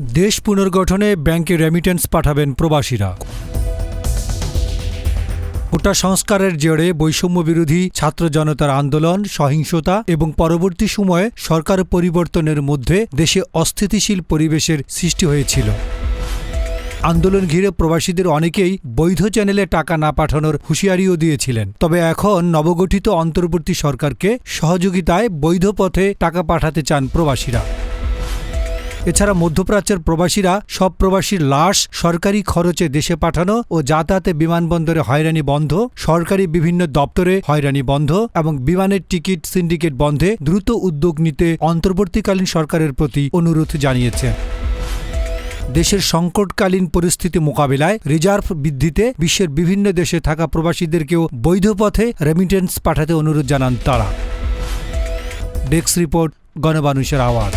দেশ পুনর্গঠনে ব্যাংকে রেমিটেন্স পাঠাবেন প্রবাসীরা। কোটা সংস্কারের জেরে বৈষম্য বিরোধী ছাত্র জনতার আন্দোলন, সহিংসতা এবং পরবর্তী সময়ে সরকার পরিবর্তনের মধ্যে দেশে অস্থিতিশীল পরিবেশের সৃষ্টি হয়েছিল। আন্দোলন ঘিরে প্রবাসীদের অনেকেই বৈধ চ্যানেলে টাকা না পাঠানোর হুঁশিয়ারিও দিয়েছিলেন। তবে এখন নবগঠিত অন্তর্বর্তী সরকারকে সহযোগিতায় বৈধ পথে টাকা পাঠাতে চান প্রবাসীরা। এছাড়া মধ্যপ্রাচ্যের প্রবাসীরা সব প্রবাসীর লাশ সরকারি খরচে দেশে পাঠানো ও যাতায়াতে বিমানবন্দরে হয়রানি বন্ধ, সরকারি বিভিন্ন দপ্তরে হয়রানি বন্ধ এবং বিমানের টিকিট সিন্ডিকেট বন্ধে দ্রুত উদ্যোগ নিতে অন্তর্বর্তীকালীন সরকারের প্রতি অনুরোধ জানিয়েছে। দেশের সংকটকালীন পরিস্থিতি মোকাবিলায় রিজার্ভ বৃদ্ধিতে বিশ্বের বিভিন্ন দেশে থাকা প্রবাসীদেরকেও বৈধ পথে রেমিটেন্স পাঠাতে অনুরোধ জানান তারা। ডেস্ক রিপোর্ট গণমানুষের আওয়াজ।